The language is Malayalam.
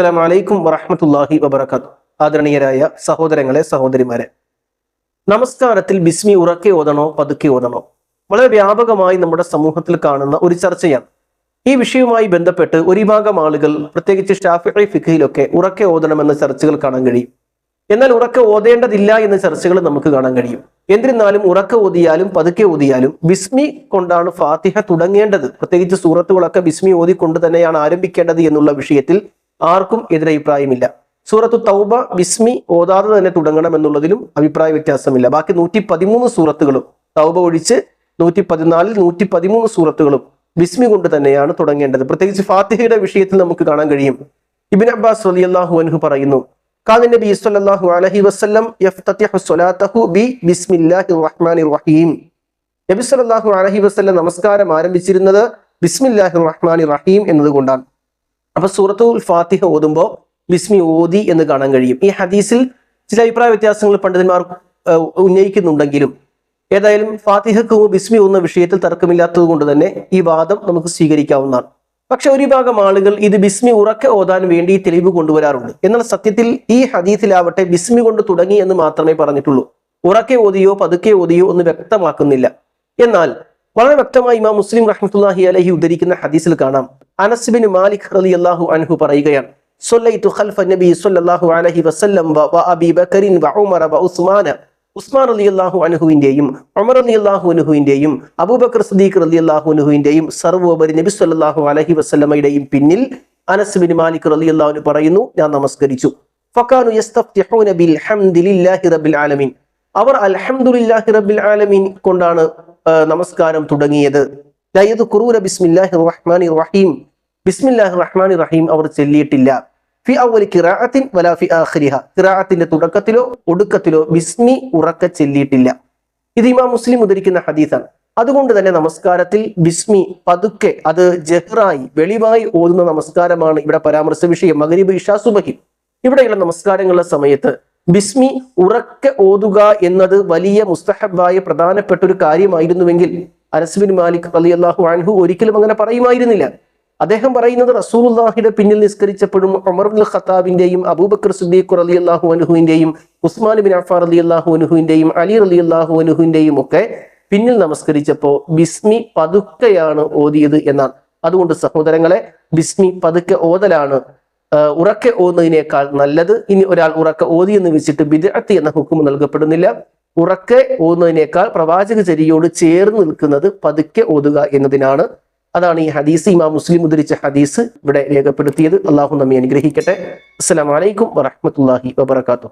അസ്സലാമു അലൈക്കും വറഹ്മത്തുള്ളാഹി വബറകാതുഹു ആദരണീയരായ സഹോദരങ്ങളെ സഹോദരിമാരെ നമസ്കാരത്തിൽ ബിസ്മി ഉറക്കെ ഓതണോ പതുക്കെ ഓതണോ? വളരെ വ്യാപകമായി നമ്മുടെ സമൂഹത്തിൽ കാണുന്ന ഒരു ചർച്ചയാണ്. ഈ വിഷയവുമായി ബന്ധപ്പെട്ട് ഒരു ഭാഗം ആളുകൾ പ്രത്യേകിച്ച് ഷാഫി ഫിഖയിലൊക്കെ ഉറക്കെ ഓതണമെന്ന ചർച്ചകൾ കാണാൻ കഴിയും. എന്നാൽ ഉറക്കെ ഓതേണ്ടതില്ല എന്ന ചർച്ചകൾ നമുക്ക് കാണാൻ കഴിയും. എന്നിരുന്നാലും ഉറക്കെ ഓതിയാലും പതുക്കെ ഓതിയാലും ബിസ്മി കൊണ്ടാണ് ഫാത്തിഹ തുടങ്ങേണ്ടത്. പ്രത്യേകിച്ച് സൂറത്തുകളൊക്കെ ബിസ്മി ഓതിക്കൊണ്ട് തന്നെയാണ് ആരംഭിക്കേണ്ടത് എന്നുള്ള വിഷയത്തിൽ ആർക്കും എതിരഭിപ്രായമില്ല സൂറത്തു തൗബ ബിസ്മി ഓതാതെ തന്നെ തുടങ്ങണം എന്നുള്ളതിലും അഭിപ്രായ വ്യത്യാസമില്ല. ബാക്കി നൂറ്റി പതിമൂന്ന് സൂറത്തുകളും തൗബ ഒഴിച്ച് നൂറ്റി പതിനാലിൽ നൂറ്റി പതിമൂന്ന് സൂറത്തുകളും ബിസ്മി കൊണ്ട് തന്നെയാണ് തുടങ്ങേണ്ടത്. പ്രത്യേകിച്ച് ഫാത്തിഹയുടെ വിഷയത്തിൽ നമുക്ക് കാണാൻ കഴിയും. ഇബിൻ അബ്ബാസ് റളിയല്ലാഹു അൻഹു പറയുന്നു നബി അലൈഹി വസല്ലം യഫ്തതിഹു സ്വലാതഹു ബി ബിസ്മില്ലാഹിർ റഹ്മാനിർ റഹീം. നബി അലൈഹി വസല്ലം നമസ്കാരം ആരംഭിച്ചിരുന്നത് ബിസ്മില്ലാഹിർ റഹ്മാനിർ റഹീം എന്നതുകൊണ്ടാണ്. അപ്പൊ സൂറത്തുൽ ഫാത്തിഹ ഓതുമ്പോൾ ബിസ്മി ഓതി എന്ന് കാണാൻ കഴിയും. ഈ ഹദീസിൽ ചില അഭിപ്രായ വ്യത്യാസങ്ങൾ പണ്ഡിതന്മാർ ഉന്നയിക്കുന്നുണ്ടെങ്കിലും ഏതായാലും ഫാത്തിഹക്ക് ബിസ്മി എന്ന വിഷയത്തിൽ തർക്കമില്ലാത്തത് കൊണ്ട് തന്നെ ഈ വാദം നമുക്ക് സ്വീകരിക്കാവുന്നതാണ്. പക്ഷെ ഒരു വിഭാഗം ആളുകൾ ഇത് ബിസ്മി ഉറക്കെ ഓതാൻ വേണ്ടി തെളിവ് കൊണ്ടുവരാറുണ്ട്. എന്നാൽ സത്യത്തിൽ ഈ ഹദീസിലാവട്ടെ ബിസ്മി കൊണ്ട് തുടങ്ങി എന്ന് മാത്രമേ പറഞ്ഞിട്ടുള്ളൂ. ഉറക്കെ ഓതിയോ പതുക്കെ ഓതിയോ എന്ന് വ്യക്തമാക്കുന്നില്ല. എന്നാൽ വളരെ വ്യക്തമായി ഇമാം മുസ്ലിം റഹ്മത്തുല്ലാഹി അലഹി ഉദ്ധരിക്കുന്ന ഹദീസിൽ കാണാം. അനസ് ബിൻ മാലിക് റളിയല്ലാഹു അൻഹു പറയുകയാണ് സ്വല്ലല്ലാഹു അലൈഹി വസല്ലം വ വ അബീ ബക്കറിൻ വ ഉമറ വ ഉസ്മാന. ഉസ്മാൻ റളിയല്ലാഹു അൻഹുവിന്റെയും ഉമർ റളിയല്ലാഹു അൻഹുവിന്റെയും അബൂബക്കർ സിദ്ദീഖ് റളിയല്ലാഹു അൻഹുവിന്റെയും സർവോപരി നബി സ്വല്ലല്ലാഹു അലൈഹി വസല്ലമയുടെയും പിന്നിൽ അനസ് ബിൻ മാലിക് അൻഹു പറയുന്നു ഞാൻ നമസ്കരിച്ചു. ഫക്കാനു യസ്തഫ്തിഹൂന ബിൽ ഹംദിലില്ലാഹി റബ്ബിൽ ആലമീൻ. അവർ അൽഹംദുലില്ലാഹി റബ്ബിൽ ആലമീൻ കൊണ്ടാണ് നമസ്കാരം തുടങ്ങിയത്. ലയത് കുറൂര ബിസ്മില്ലാഹി റഹ്മാനിർ റഹീം. ബിസ്മില്ലാഹി റഹ്മാനിർ റഹീം അവർ ചൊല്ലിയിട്ടില്ല. ഫി അവലി കിറാഅത്തിൻ വലാ ഫി ആഖിരിഹ. കിറാഅത്തിന്റെ തുടക്കത്തിലോ ഒടുക്കത്തിലോ ബിസ്മി ഉറക്ക ചൊല്ലിയിട്ടില്ല. ഇത് ഇമാം മുസ്ലിം ഉദ്ധരിക്കുന്ന ഹദീസാണ്. അതുകൊണ്ട് തന്നെ നമസ്കാരത്തിൽ ബിസ്മി പതുക്കെ അത് ജഹ്റായി വെളിവായി ഓതുന്ന നമസ്കാരമാണ് ഇവിടെ പരാമർശ വിഷയം. മഗ്രിബ് ഇഷാ സുബഹി. ഇവിടെയുള്ള നമസ്കാരങ്ങളുടെ സമയത്ത് ബിസ്മി ഉറക്കെ ഓതുക എന്നത് വലിയ മുസ്തഹബായ പ്രധാനപ്പെട്ട ഒരു കാര്യമായിരുന്നുവെങ്കിൽ അനസ്ബിൻ മാലിക് അലി അള്ളാഹു അൻഹു ഒരിക്കലും അങ്ങനെ പറയുമായിരുന്നില്ല. അദ്ദേഹം പറയുന്നത് റസൂലുള്ളാഹിയുടെ പിന്നിൽ നിസ്കരിച്ചപ്പോഴും ഉമർ ബിൻ ഖത്താബിന്റെയും അബൂബക്കർ സുദ്ദീഖ് അലി അള്ളാഹു അനുഹുവിന്റെയും ഉസ്മാൻ ബിൻ അഫാർ അലി അള്ളാഹു അനുഹുവിന്റെയും അലി അലി അള്ളാഹു അനുഹുവിന്റെയും ഒക്കെ പിന്നിൽ നമസ്കരിച്ചപ്പോ ബിസ്മി പതുക്കെയാണ് ഓതിയത് എന്നാണ്. അതുകൊണ്ട് സഹോദരങ്ങളെ ബിസ്മി പതുക്കെ ഓതലാണ്. ഉറക്കെ ഓതുന്നതിനേക്കാൾ നല്ലത് ഇനി ഒരാൾ ഉറക്കെ ഓതി എന്ന് വെച്ചിട്ട് ബിദഅത്ത് എന്ന ഹുക്കും നൽകപ്പെടുന്നില്ല. ഉറക്കെ ഓതുന്നതിനേക്കാൾ പ്രവാചക ചരിയോട് ചേർന്ന് നിൽക്കുന്നത് പതുക്കെ ഓതുക എന്നതിനാണ്. അതാണ് ഈ ഹദീസ്. ഇമാം മുസ്ലിം ഉദ്ധരിച്ച ഹദീസ് ഇവിടെ രേഖപ്പെടുത്തിയത്. അള്ളാഹു നമ്മെ അനുഗ്രഹിക്കട്ടെ. അസ്സലാമലൈക്കും വറഹമത്തല്ലാഹി വബർക്കാത്തു